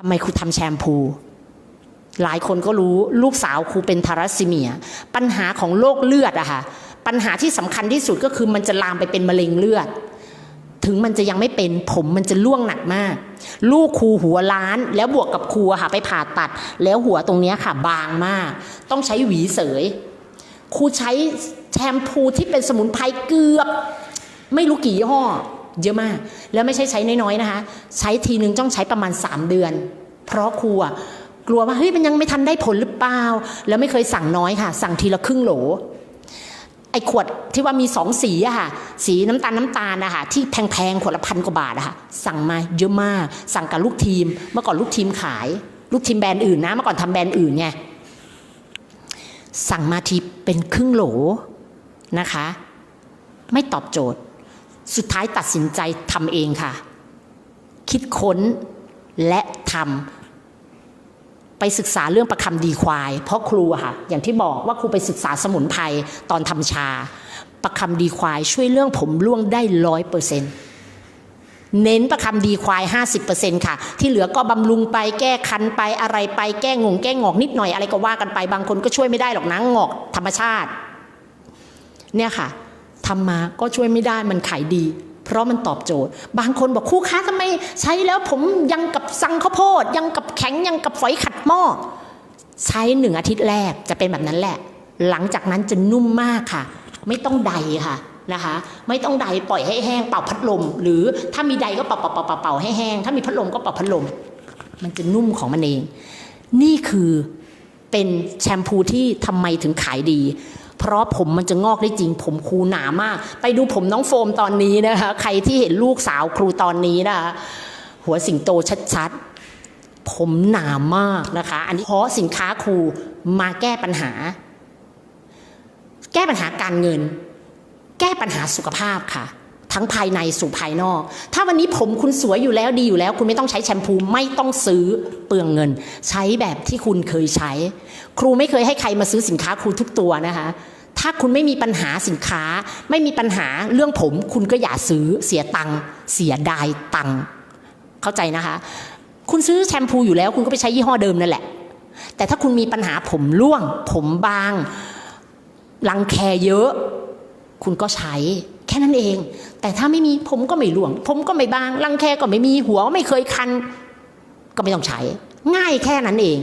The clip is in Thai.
ทำไมครูทำแชมพู หลายคนก็รู้ลูกสาวครูเป็นทารัสซีเมีย ปัญหาของโรคเลือดอะค่ะปัญหาที่สำคัญที่สุดก็คือมันจะลามไปเป็นมะเร็งเลือด ถึงมันจะยังไม่เป็นผมมันจะล่วงหนักมาก ลูกครูหัวล้าน แล้วบวกกับครูค่ะไปผ่าตัด แล้วหัวตรงนี้ค่ะบางมาก ต้องใช้หวีเสยครูใช้แชมพูที่เป็นสมุนไพรเกือบ ไม่รู้กี่ยี่ห้อ เยอะมาก แล้วไม่ใช่ใช้น้อยๆนะคะ ใช้ทีนึงต้องใช้ประมาณ 3 เดือน เพราะครูอะกลัวว่าเฮ้ยมันยังไม่ทันได้ผลหรือเปล่า แล้วไม่เคยสั่งน้อยค่ะ สั่งทีละครึ่งโหลไอ้ขวดที่ว่ามีสองสีอะค่ะ สีน้ำตาลน้ำตาลนะคะที่แพงๆขวดละพันกว่าบาทอะค่ะ สั่งมาเยอะมาก สั่งกับลูกทีม เมื่อก่อนลูกทีมขาย ลูกทีมแบรนด์อื่นนะ เมื่อก่อนทำแบรนด์อื่นไงสั่งมาทีเป็นครึ่งโหลนะคะ ไม่ตอบโจทย์ สุดท้ายตัดสินใจทำเองค่ะ คิดค้นและทำไปศึกษาเรื่องประคำดีควาย เพราะครูค่ะ อย่างที่บอกว่าครูไปศึกษาสมุนไพรตอนทำชา ประคำดีควายช่วยเรื่องผมร่วงได้ร้อยเปอร์เซ็นต์เน้นประคำดีควาย 50%ค่ะ ที่เหลือก็บำรุงไปแก้คันไปอะไรไปแก้งงแก้งอกนิดหน่อยอะไรก็ว่ากันไปบางคนก็ช่วยไม่ได้หรอกนะงอกธรรมชาติ เนี่ยค่ะ ทำมาก็ช่วยไม่ได้มันขายดี เพราะมันตอบโจทย์ บางคนบอกครูคะทำไมใช้แล้วผมยังกับสังข้าวโพด ยังกับแข็งยังกับฝอยขัดหม้อใช้หนึ่งอาทิตย์แรกจะเป็นแบบนั้นแหละ หลังจากนั้นจะนุ่มมากค่ะ ไม่ต้องใดค่ะนะคะ ไม่ต้องใดปล่อยให้แห้งเป่าพัดลม หรือถ้ามีใดก็เป่าเป่าเป่าเป่าเป่าให้แห้งถ้ามีพัดลมก็เป่าพัดลม มันจะนุ่มของมันเอง นี่คือเป็นแชมพูที่ทำไมถึงขายดี เพราะผมมันจะงอกได้จริง ผมครูหนามาก ไปดูผมน้องโฟมตอนนี้นะคะ ใครที่เห็นลูกสาวครูตอนนี้นะคะหัวสิงโตชัดๆ ผมหนามากนะคะ อันนี้เพราะสินค้าครูมาแก้ปัญหา แก้ปัญหาการเงิน แก้ปัญหาสุขภาพค่ะ ทั้งภายในสู่ภายนอก ถ้าวันนี้ผมคุณสวยอยู่แล้วดีอยู่แล้ว คุณไม่ต้องใช้แชมพูไม่ต้องซื้อเปลืองเงิน ใช้แบบที่คุณเคยใช้ ครูไม่เคยให้ใครมาซื้อสินค้าครูทุกตัวนะคะ ถ้าคุณไม่มีปัญหาสินค้า ไม่มีปัญหาเรื่องผม คุณก็อย่าซื้อเสียตังค์เสียดายตังค์เข้าใจนะคะ คุณซื้อแชมพูอยู่แล้ว คุณก็ไปใช้ยี่ห้อเดิมนั่นแหละ แต่ถ้าคุณมีปัญหาผมร่วง ผมบางรังแคเยอะ คุณก็ใช้ แค่นั้นเอง แต่ถ้าไม่มีผมก็ไม่ร่วง ผมก็ไม่บางรังแคก็ไม่มีหัวไม่เคยคัน ก็ไม่ต้องใช้ ง่ายแค่นั้นเอง